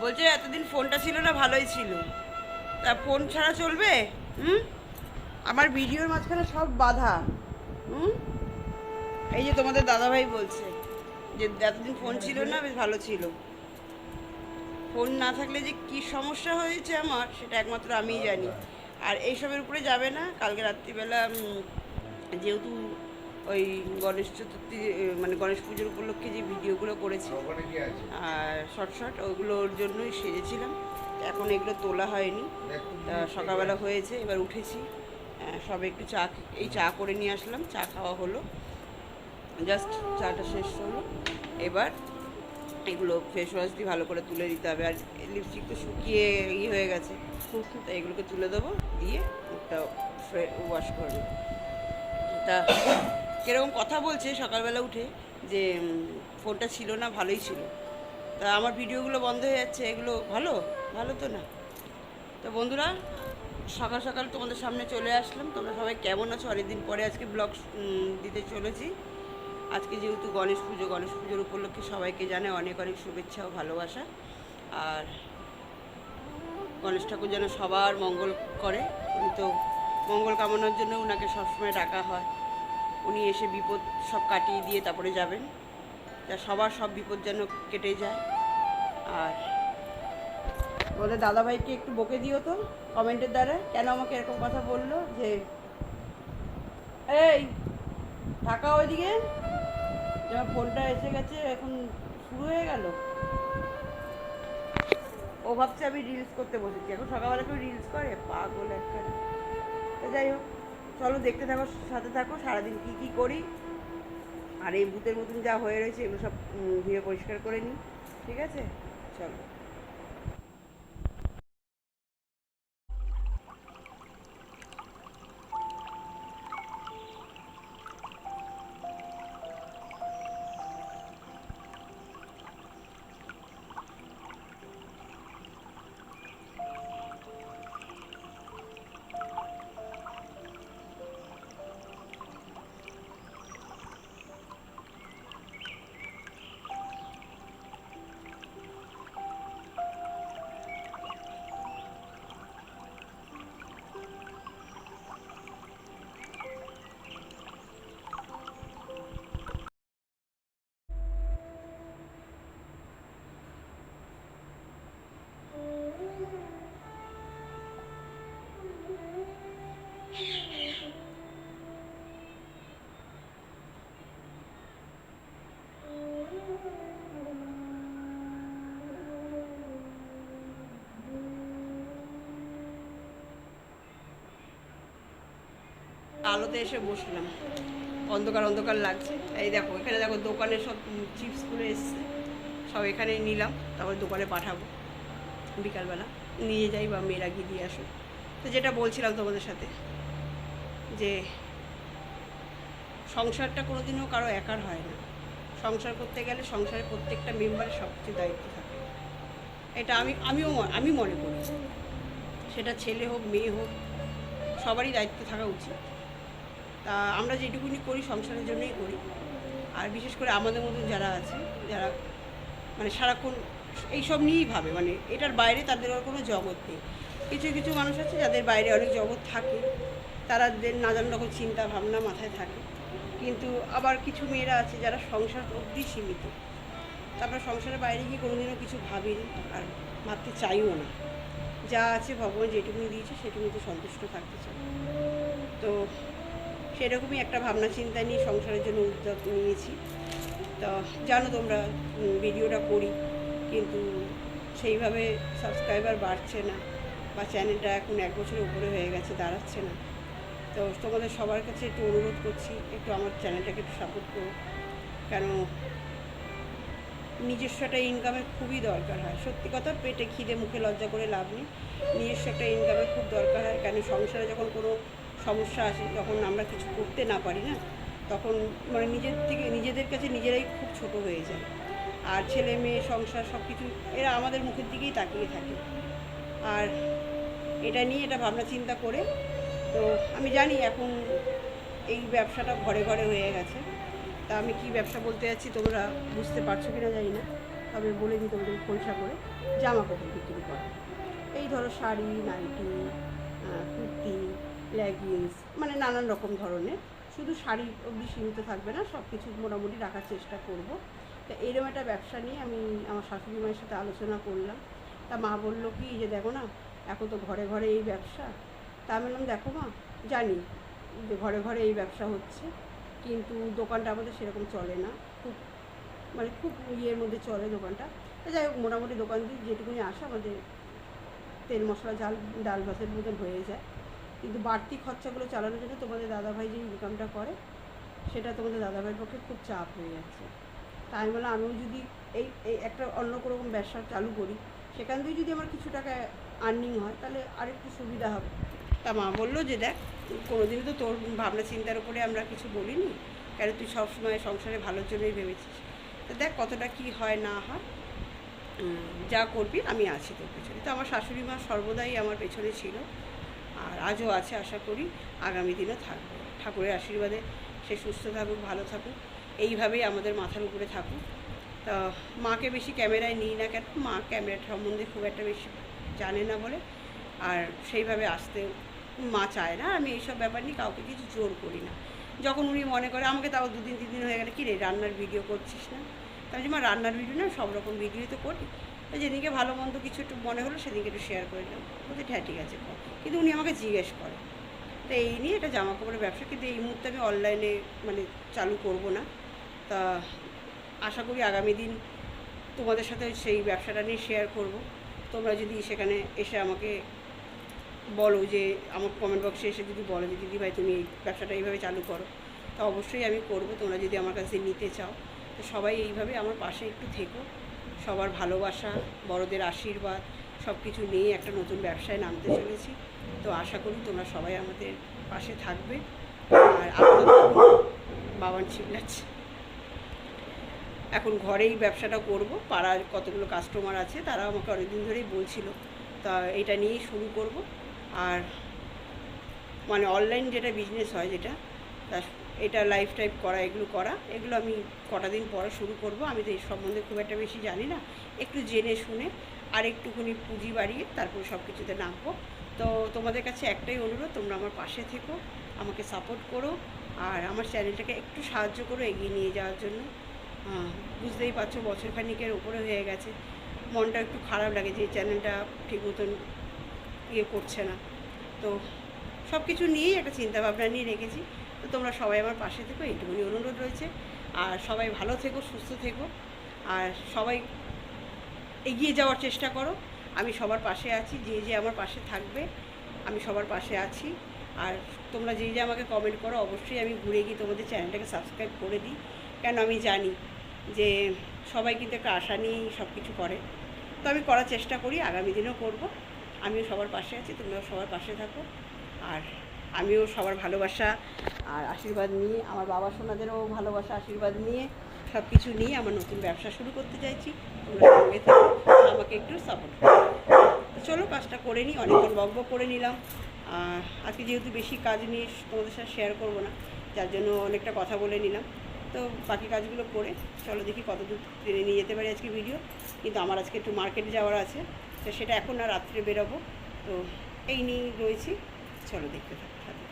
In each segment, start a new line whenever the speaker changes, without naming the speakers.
বলছে এতদিন ফোনটা ছিল না, ভালোই ছিল। তা ফোন ছাড়া চলবে? হুম? আমার ভিডিওর মাঝখানে সব বাধা। হুম? এই যে তোমাদের দাদাভাই বলছে যে এতদিন ফোন ছিল না, বেশ ভালো ছিল। ফোন না থাকলে যে কি সমস্যা হয়েছে আমার, সেটা একমাত্র আমিই জানি। আর এইসবের উপরে যাবে না। কালকে রাত্রিবেলা যেহেতু ওই গণেশ চতুর্থী মানে গণেশ পুজোর উপলক্ষে যে ভিডিওগুলো করেছি। আর শর্ট শর্ট ওগুলোর জন্যই সেজেছিলাম। এখন এগুলো তোলা হয়নি। তা সকালবেলা হয়েছে এবার উঠেছি। সবে একটু চা এই চা করে নিয়ে আসলাম। চা খাওয়া হলো। জাস্ট চাটা শেষ হলো। এবার এগুলো ফেস ওয়াশ দিয়ে ভালো করে তুলে দিতে হবে। আর লিপস্টিক তো শুকিয়ে ই হয়ে গেছে। তা এগুলোকে তুলে দেবো। দিয়ে ওটা ওয়াশ করবে তা কীরকম কথা বলছে সকালবেলা উঠে যে ফোনটা ছিল না, ভালোই ছিল। তা আমার ভিডিওগুলো বন্ধ হয়ে যাচ্ছে, এগুলো ভালো? ভালো তো না। তো বন্ধুরা, সকাল সকাল তোমাদের সামনে চলে আসলাম। তোমরা সবাই কেমন আছো? অনেকদিন পরে আজকে ব্লগ দিতে চলেছি। আজকে যেহেতু গণেশ পুজো, গণেশ পুজোর উপলক্ষে সবাইকে জানে অনেক অনেক শুভেচ্ছা ও ভালোবাসা। আর গণেশ ঠাকুর যেন সবার মঙ্গল করে। উনি তো মঙ্গল কামনার জন্য ওনাকে সবসময় ডাকা হয়। উনি এসে বিপদ সব কাটিয়ে দিয়ে তারপরে যাবেন। তা সবার সব বিপদ যেন কেটে যায়। আর ওদের দাদাভাইকে একটু বকে দিও তো কমেন্টের দ্বারা। কেন আমাকে এরকম কথা বলল যে, এই টাকা ওইদিকে। যখন ফোনটা এসে গেছে, এখন শুরু হয়ে গেল। ও ভাবছে আমি রিলস করতে বসেছি। এখন সকালবেলা কেউ রিলস করে? পাগল একটা যাই হোক চলো দেখতে থাকো, সাথে থাকো, সারাদিন কী কী করি। আর এই ভূতের মতন যা হয়ে রয়েছে, এগুলো সব ধুয়ে পরিষ্কার করে নিই, ঠিক আছে? চলো। আলোতে এসে বসলাম। অন্ধকার অন্ধকার লাগছে। এই দেখো, এখানে দেখো দোকানে সব চিপসগুলো এসছে। সব এখানে নিলাম, তারপর দোকানে পাঠাবো। বিকালবেলা নিয়ে যাই বা মেয়েরা গিয়ে দিয়ে আসুক। তো যেটা বলছিলাম তোমাদের সাথে, যে সংসারটা কোনোদিনও কারও একার হয় না। সংসার করতে গেলে সংসারের প্রত্যেকটা মেম্বারের সব কিছু দায়িত্ব থাকে। এটা আমি, আমিও আমি মনে করি। সেটা ছেলে হোক, মেয়ে হোক, সবারই দায়িত্ব থাকা উচিত। তা আমরা যেটুকুনি করি সংসারের জন্যই করি। আর বিশেষ করে আমাদের মতন যারা আছে, যারা মানে সারাক্ষণ এইসব নিয়েই ভাবে মানে এটার বাইরে তাদের আর কোনো জগৎ নেই। কিছু কিছু মানুষ আছে যাদের বাইরে অনেক জগৎ থাকে, তারাদের নানান রকম চিন্তা ভাবনা মাথায় থাকে। কিন্তু আবার কিছু মেয়েরা আছে যারা সংসার অবধি সীমিত। তারপর সংসারের বাইরে গিয়ে কোনোদিনও কিছু ভাবিনি আর ভাবতে চাইও না। যা আছে ভগবান যেটুকুনি দিয়েছে সেটুকুনি তো সন্তুষ্ট থাকতে চাই। তো সেরকমই একটা ভাবনা চিন্তা নিয়ে সংসারের জন্য উদ্যোগ নিয়েছি। তো জানো তোমরা ভিডিওটা করি, কিন্তু সেইভাবে সাবস্ক্রাইবার বাড়ছে না বা চ্যানেলটা এখন এক বছরের উপরে হয়ে গেছে, দাঁড়াচ্ছে না। তো তোমাদের সবার কাছে একটু অনুরোধ করছি, একটু আমার চ্যানেলটাকে একটু সাপোর্ট করো। কেন, নিজস্ব একটা ইনকামের খুবই দরকার হয়। সত্যি কথা, পেটে খিদে, মুখে লজ্জা করে লাভ নেই। নিজস্ব একটা ইনকামের খুব দরকার হয়। কেন, সংসারে যখন কোনো সমস্যা আসে, যখন আমরা কিছু করতে না পারি না তখন মানে নিজের থেকে, নিজেদের কাছে নিজেরাই খুব ছোট হয়ে যায়। আর ছেলে মেয়ে, সংসার সব কিছু এরা আমাদের মুখের দিকেই তাকিয়ে থাকে। আর এটা নিয়ে এটা ভাবনা চিন্তা করে, তো আমি জানি এখন এই ব্যবসাটা ঘরে ঘরে হয়ে গেছে। তা আমি কি ব্যবসা বলতে যাচ্ছি তোমরা বুঝতে পারছ কিনা জানি না। তবে বলে দিই তোমাদের খোলসা করে, জামা কাপড় বিক্রি করা। এই ধরো শাড়ি, নাইটি কুর্তি লেগিংস মানে নানান রকম ধরনের। শুধু শাড়ি অবধি সীমিত থাকবে না সব কিছু মোটামুটি রাখার চেষ্টা করব। তা এরকম একটা ব্যবসা নিয়ে আমি আমার শাশুড়ি মায়ের সাথে আলোচনা করলাম। তা মা বলল কি যে দেখো না, এখন তো ঘরে ঘরে এই ব্যবসা। তা আমি বললাম, দেখো মা, জানি যে ঘরে ঘরে এই ব্যবসা হচ্ছে, কিন্তু দোকানটা আমাদের সেরকম চলে না। খুব মানে খুব ইয়ের মধ্যে চলে দোকানটা। যাই হোক, মোটামুটি দোকান দিয়ে যেটুকুনি আসে আমাদের তেল মশলা, ঝাল, ডাল, ভাতের মতন হয়ে যায়। কিন্তু বাড়তি খরচাগুলো চালানোর জন্য তোমাদের দাদাভাই যে ইনকামটা করে, সেটা তোমাদের দাদাভাইয়ের পক্ষে খুব চাপ হয়ে যাচ্ছে। তাই বললাম আমিও যদি এই এই একটা অন্য কোনো রকম ব্যবসা চালু করি, সেখান থেকে যদি আমার কিছু টাকা আর্নিং হয়, তাহলে আরেকটু সুবিধা হবে। তা মা বলল যে দেখ, কোনোদিনও তো তোর ভাবনা চিন্তার উপরে আমরা কিছু বলিনি, কেন তুই সবসময় সংসারে ভালোর জন্যই ভেবেছিস? তো দেখ কতটা কি হয় না হয় যা করবি আমি আছি তোর পেছনে। তো আমার শাশুড়ি মা সর্বদাই আমার পেছনে ছিল। আর আজও আছে আশা করি আগামী দিনও থাকবে। ঠাকুরের আশীর্বাদে সে সুস্থ থাকুক ভালো থাকুক এইভাবেই আমাদের মাথার উপরে থাকুক। তা মাকে বেশি ক্যামেরায় নিই না কেন? মা ক্যামেরা সম্বন্ধে খুব একটা বেশি জানে না বলে। আর সেইভাবে আসতে মা চায় না। আমি এইসব ব্যাপার নিয়ে কাউকে কিছু জোর করি না। যখন উনি মনে করে আমাকে তাও দুদিন তিন দিন হয়ে গেলে কী রে রান্নার ভিডিও করছিস না? আমি বলছি, মা রান্নার ভিডিও না সব রকম ভিডিও তো করি। তো যেদিনকে ভালো মন্দ কিছু একটু মনে হলো, সেদিনকে একটু শেয়ার করে দিলাম বলতে হ্যাঁ ঠিক আছে কিন্তু উনি আমাকে জিজ্ঞেস করে, তো এই নিয়ে এটা জামা কাপড়ের ব্যবসা? কিন্তু এই মুহূর্তে আমি অনলাইনে মানে চালু করব না। তা আশা করি আগামী দিন তোমাদের সাথে সেই ব্যবসাটা নিয়ে শেয়ার করব। তোমরা যদি সেখানে এসে আমাকে বলো যে, আমার কমেন্ট বক্সে এসে যদি বলো যে, দিদি ভাই, তুমি এই ব্যবসাটা এইভাবে চালু করো। তা অবশ্যই আমি করব। তোমরা যদি আমার কাছে নিতে চাও, তো সবাই এইভাবে আমার পাশে একটু থেকো। সবার ভালোবাসা, বড়দের আশীর্বাদ সব কিছু নিয়ে একটা নতুন ব্যবসায় নামতে চলেছি। তো আশা করি তোমরা সবাই আমাদের পাশে থাকবে। আর বাবান চিল্লাচ্ছে এখন ঘরেই ব্যবসাটা করব, পাড়ার কতগুলো কাস্টমার আছে তারা আমাকে অনেকদিন ধরেই বলছিল। তা এটা নিয়েই শুরু করব। আর মানে অনলাইন যেটা বিজনেস হয় যেটা এটা লাইফ টাইপ করা, এগুলো করা। এগুলো আমি কটা দিন পরে শুরু করব। আমি তো এই সম্বন্ধে খুব একটা বেশি জানি না। একটু জেনে শুনে আর একটুখানি পুঁজি বাড়িয়ে তারপর সব কিছুতে নামবো। তো তোমাদের কাছে একটাই অনুরোধ, তোমরা আমার পাশে থেকো, আমাকে সাপোর্ট করো আর আমার চ্যানেলটাকে একটু সাহায্য করো এগিয়ে নিয়ে যাওয়ার জন্য। বুঝতেই পারছ, বছর খানিকের উপরে হয়ে গেছে। মনটা একটু খারাপ লাগে যে চ্যানেলটা ঠিক মতন ইয়ে করছে না। তো সব কিছু নিয়েই একটা চিন্তাভাবনা নিয়ে রেখেছি। তো তোমরা সবাই আমার পাশে থেকো, এইটুকুনি অনুরোধ রয়েছে। আর সবাই ভালো থেকো, সুস্থ থেকো। আর সবাই এগিয়ে যাওয়ার চেষ্টা করো। আমি সবার পাশে আছি, যে যে আমার পাশে থাকবে, আমি সবার পাশে আছি। আর তোমরা যেই যে আমাকে কমেন্ট করো, অবশ্যই আমি ঘুরে গিয়ে তোমাদের চ্যানেলটাকে সাবস্ক্রাইব করে দিই। কেন আমি জানি যে সবাই কিন্তু একটা আশা নিয়েই সব কিছু করে। তো আমি করার চেষ্টা করি, আগামী দিনেও করব। আমিও সবার পাশে আছি, তোমরাও সবার পাশে থাকো। আর আমিও সবার ভালোবাসা আর আশীর্বাদ নিয়ে, আমার বাবা সোনাদেরও ভালোবাসা, আশীর্বাদ নিয়ে সব কিছু নিয়ে আমার নতুন ব্যবসা শুরু করতে চাইছি। আমাকে একটু সাপোর্ট চলো, কাজটা করে নিই, অনেকক্ষণ বক বক করে নিলাম। আজকে যেহেতু বেশি কাজ নিয়ে তোমাদের সাথে শেয়ার করব না, যার জন্য অনেকটা কথা বলে নিলাম। তো বাকি কাজগুলো করে, চলো দেখি কত দূর টেনে নিয়ে যেতে পারি আজকে ভিডিও কিন্তু আমার আজকে একটু মার্কেটে যাওয়ার আছে, তো সেটা এখন না রাত্রে বেরোবো। তো এই নিয়েই রয়েছি। চলো দেখতে থাকো সাথে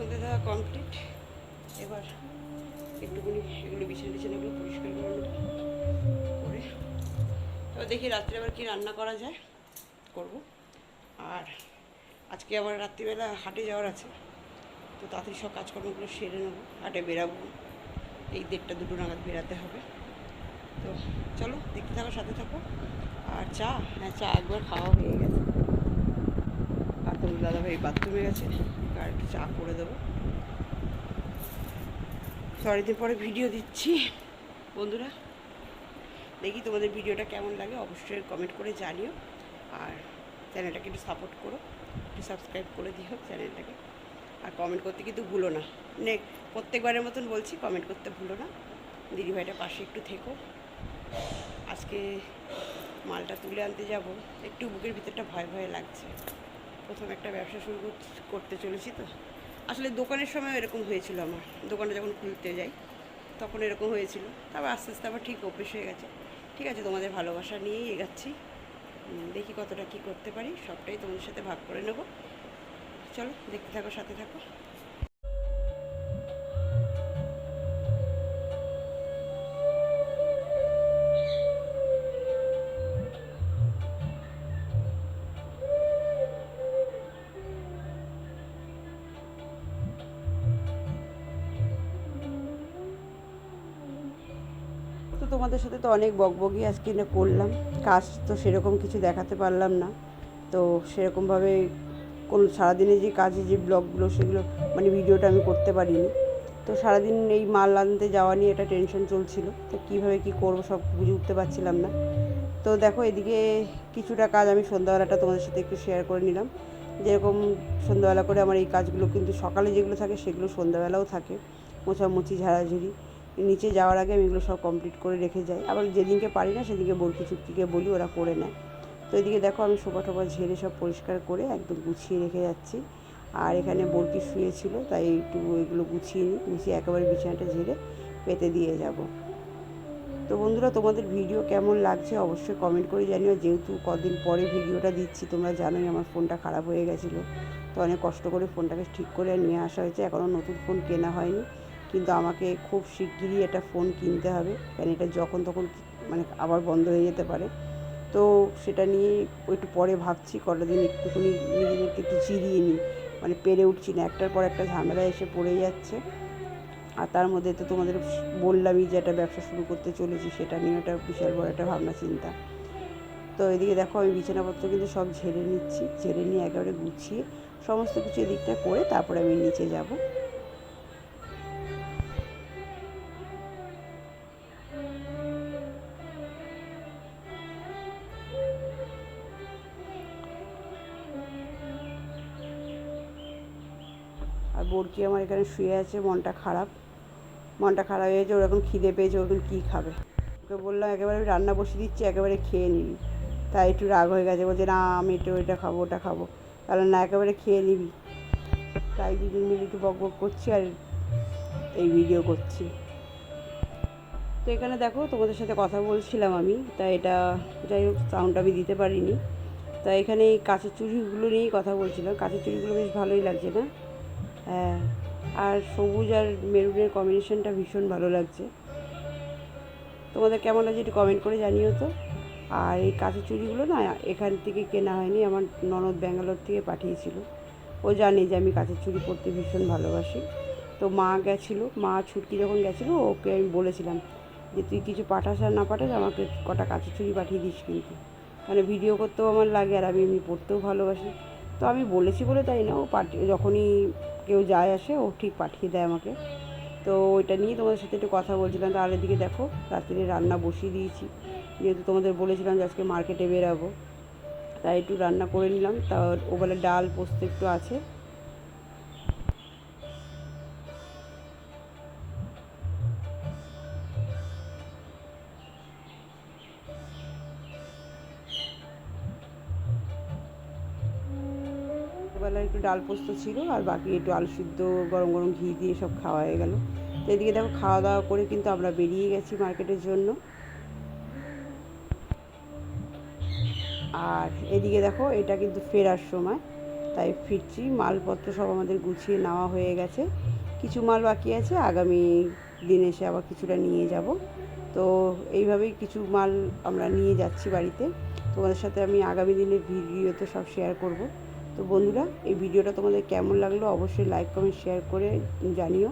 থাকো। সন্ধ্যে দেওয়া কমপ্লিট এবার একটুখানি এগুলো বিছানা টিছানাগুলো পরিষ্কার করে করে এবার দেখি রাত্রে আবার কী রান্না করা যায়, করব। আর আজকে আবার রাত্রিবেলা হাটে যাওয়ার আছে, তো তাড়াতাড়ি সব কাজকর্মগুলো সেরে নেব। হাটে বেরাবো, এই দেড়টা দুটো নাগাদ বেরাতে হবে। তো চলো, দেখতে থাকো, সাথে থাকো। আর চা হ্যাঁ চা একবার খাওয়া হয়ে গেছে। দাদাভাই বাথরুমে গেছে। আর একটু চা করে দেবো। দিন পরে ভিডিও দিচ্ছি। বন্ধুরা, দেখি তোমাদের ভিডিওটা কেমন লাগে। অবশ্যই কমেন্ট করে জানিও। আর চ্যানেলটাকে একটু সাপোর্ট করো। একটু সাবস্ক্রাইব করে দিও চ্যানেলটাকে আর কমেন্ট করতে কিন্তু ভুলো না। মানে প্রত্যেকবারের মতন বলছি কমেন্ট করতে ভুলো না। দিদিভাইটা পাশে একটু থেকো। আজকে মালটা তুলে আনতে যাব। একটু বুকের ভিতরটা ভয় ভয় লাগছে। প্রথম একটা ব্যবসা শুরু করতে- চলেছি তো। আসলে দোকানের সময় এরকম হয়েছিল আমার। দোকানে যখন খুলতে যাই, তখন এরকম হয়েছিল। তারপর আস্তে আস্তে আবার ঠিক অভ্যেস হয়ে গেছে। ঠিক আছে, তোমাদের ভালোবাসা নিয়েই এগাচ্ছি। দেখি কতটা কি করতে পারি। সবটাই তোমাদের সাথে ভাগ করে নেব। চলো, দেখতে থাকো, সাথে থাকো। তোমাদের সাথে তো অনেক বকবকি আজকে না করলাম। কাজ তো সেরকম কিছু দেখাতে পারলাম না। তো সেরকমভাবে কোনো সারাদিনে যে কাজে যে ব্লগগুলো সেগুলো মানে ভিডিওটা আমি করতে পারিনি। তো সারাদিন এই মাল আনতে যাওয়া নিয়ে একটা টেনশন চলছিল। তো কীভাবে কী করব সব বুঝে উঠতে পারছিলাম না। তো দেখো এদিকে কিছুটা কাজ আমি সন্ধ্যাবেলাটা তোমাদের সাথে একটু শেয়ার করে নিলাম। যেরকম সন্ধ্যাবেলা করে আমার এই কাজগুলো কিন্তু সকালে যেগুলো থাকে সেগুলো সন্ধ্যাবেলাও থাকে। মোছামুছি, ঝাড়াঝুড়ি। নিচে যাওয়ার আগে আমি এগুলো সব কমপ্লিট করে রেখে যাই। আবার যেদিনকে পারি না সেদিনকে বলকি চুক্তিকে বলি, ওরা করে নেয়। তো এদিকে দেখো আমি সোফা টোফা ঝেড়ে সব পরিষ্কার করে একদম গুছিয়ে রেখে যাচ্ছি। আর এখানে বরকি শুয়েছিল, তাই একটু এগুলো গুছিয়ে নিই। গুছিয়ে একেবারে বিছানাটা ঝেড়ে পেতে দিয়ে যাব। তো বন্ধুরা, তোমাদের ভিডিও কেমন লাগছে অবশ্যই কমেন্ট করে জানিও। যেহেতু কদিন পরে ভিডিওটা দিচ্ছি, তোমরা জানোই আমার ফোনটা খারাপ হয়ে গেছিল। তো অনেক কষ্ট করে ফোনটাকে ঠিক করে নিয়ে আসা হয়েছে। এখনও নতুন ফোন কেনা হয়নি। কিন্তু আমাকে খুব শিগগিরই একটা ফোন কিনতে হবে। কারণ এটা যখন তখন মানে আবার বন্ধ হয়ে যেতে পারে। তো সেটা নিয়ে একটু পরে ভাবছি কটা দিন একটুখানি নিজেদেরকে একটু চিরিয়ে নিই। মানে পেরে উঠছি না, একটার পর একটা ঝামেলা এসে পড়ে যাচ্ছে। আর তার মধ্যে তো তোমাদের বললামই যে একটা ব্যবসা শুরু করতে চলেছি, সেটা নিয়ে একটা বিশাল বড় একটা ভাবনা চিন্তা। তো এদিকে দেখো আমি বিছানাপত্র কিন্তু সব ঝেড়ে নিচ্ছি, ঝেড়ে নিয়ে একেবারে গুছিয়ে সমস্ত কিছু এদিকটা করে তারপরে আমি নিচে যাব। আর আমার এখানে শুয়ে আছে, মনটা খারাপ। মনটা খারাপ হয়ে গেছে, ওর এখন খিদে পেয়েছে ওরকম কী খাবে? ওকে বললাম, একেবারে রান্না বসিয়ে দিচ্ছি, একেবারে খেয়ে নিবি। তাই একটু রাগ হয়ে গেছে, বলছে, না, আমি একটু ওইটা খাব, ওটা খাব। তাহলে না, একেবারে খেয়ে নিবি। তাই দুজন মিলে একটু বক বক করছি আর এই ভিডিও করছি। তো এখানে দেখো, তোমাদের সাথে কথা বলছিলাম আমি, তাই এটা, যাই হোক সাউন্ড আমি দিতে পারিনি। তা এখানে এই কাঁচের চুড়িগুলো নিয়েই কথা বলছিলাম। কাঁচের চুড়িগুলো বেশ ভালোই লাগছে, না? হ্যাঁ আর সবুজ আর মেরুনের কম্বিনেশনটা ভীষণ ভালো লাগছে। তোমাদের কেমন লাগছে একটু কমেন্ট করে জানিও তো। আর এই কাঁচের চুড়িগুলো না, এখান থেকে কেনা হয়নি, আমার ননদ ব্যাঙ্গালোর থেকে পাঠিয়েছিল। ও জানে যে আমি কাঁচের চুড়ি পরতে ভীষণ ভালোবাসি। তো মা গেছিল, মা ছুটকি যখন গেছিল, ওকে আমি বলেছিলাম যে, তুই কিছু পাঠাস আর না পাঠাস, আমাকে কটা কাঁচের চুড়ি পাঠিয়ে দিস কিন্তু। মানে ভিডিও করতেও আমার লাগে আর আমি এমনি পড়তেও ভালোবাসি। তো আমি বলেছি বলে তাই না, ও পাঠিয়ে, যখনই কেউ যায় আসে, ও ঠিক পাঠিয়ে দেয় আমাকে। তো ওইটা নিয়ে তোমাদের সাথে একটু কথা বলছিলাম। তার এদিকে দেখো রাত্রে রান্না বসিয়ে দিয়েছি। যেহেতু তোমাদের বলেছিলাম যে আজকে মার্কেটে বেরাবো, তাই একটু রান্না করে নিলাম। তা ও বলে ডাল পোস্ত একটু আছে। ডাল পোস্ত ছিল আর বাকি একটু আলু সিদ্ধ, গরম গরম ঘি দিয়ে সব খাওয়া হয়ে গেল। তো এদিকে দেখো খাওয়া দাওয়া করে কিন্তু আমরা বেরিয়ে গেছি মার্কেটের জন্য। আর এদিকে দেখো এটা কিন্তু ফেরার সময়, তাই ফিরছি। মালপত্র সব আমাদের গুছিয়ে নেওয়া হয়ে গেছে। কিছু মাল বাকি আছে, আগামী দিন এসে আবার কিছুটা নিয়ে যাব। তো এইভাবেই কিছু মাল আমরা নিয়ে যাচ্ছি বাড়িতে। তোমাদের সাথে আমি আগামী দিনের ভিডিওতে সব শেয়ার করব। তো বন্ধুরা এই ভিডিওটা তোমাদের কেমন লাগল অবশ্যই লাইক কমেন্ট শেয়ার করে জানিও।